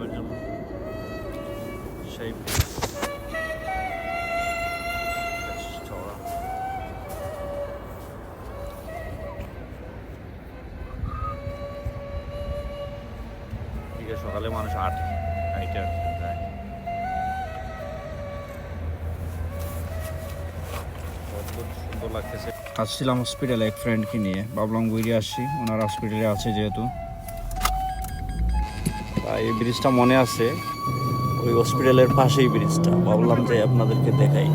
জন্য। সেই সকালে মানুষ আটে হাইটে আর যায় সুন্দর লাগতেছে। আসছিলাম হসপিটালে এক ফ্রেন্ডকে নিয়ে। ভাবলাম ঘুরে আসি। ওনার হসপিটালে আছে যেহেতু। এই ব্রিজটা মনে আছে? ওই হসপিটালের পাশেই ব্রিজটা। ভাবলাম যে আপনাদেরকে দেখাই।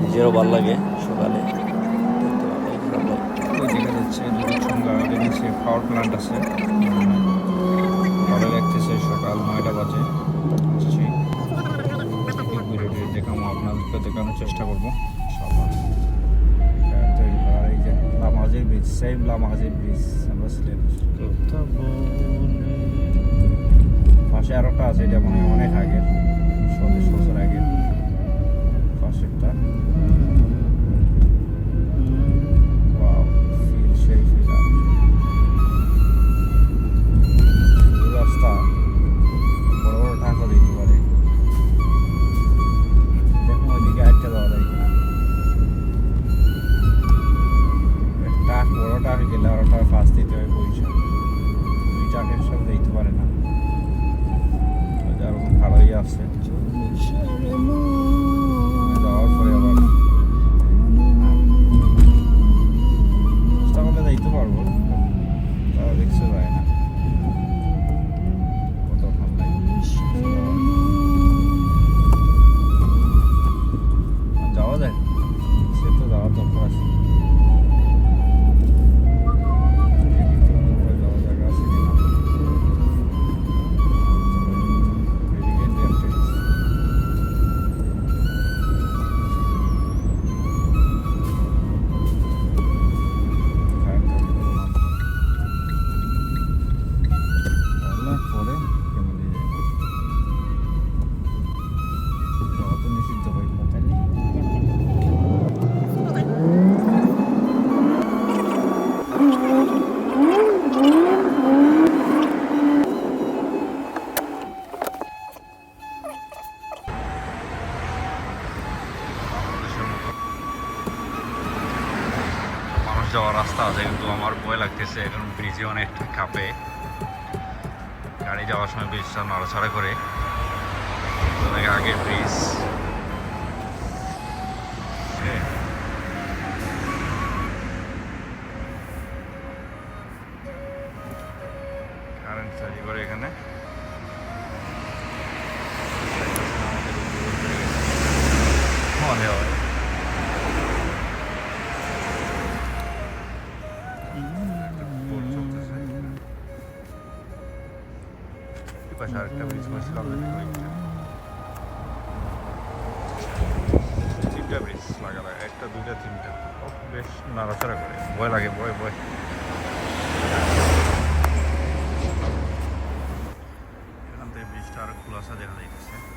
নিজেরও ভালো লাগে সকালে। পাওয়ার প্ল্যান্ট আছে। সকাল দেখাবো, আপনাদেরকে দেখানোর চেষ্টা করব। লামাজের ব্রিজ সেম লামাজের ব্রিজ আমরা সিলেট পাশে আর একটা আছে এটা মনে অনেক আগের চল্লিশ বছর আগের পারবো যাওয়ার রাস্তা আছে, কিন্তু আমার ভয় লাগতেছে এখন ব্রিজে অনেক কাঁপে। গাড়ি যাওয়ার সময় ব্রিজটা নড়াচড়া করে। আগের ব্রিজ কারেন্ট করে এখানে। পাশে আরেকটা ব্রিজ করেছিলাম তিনটা ব্রিজ লাগালো একটা দুইটা তিনটা বেশ নাড়াচাড়া করে ভয় লাগে ভয় ভয় এখান থেকে ব্রিজটা আরও খোলাসা দেখা যাইতেছে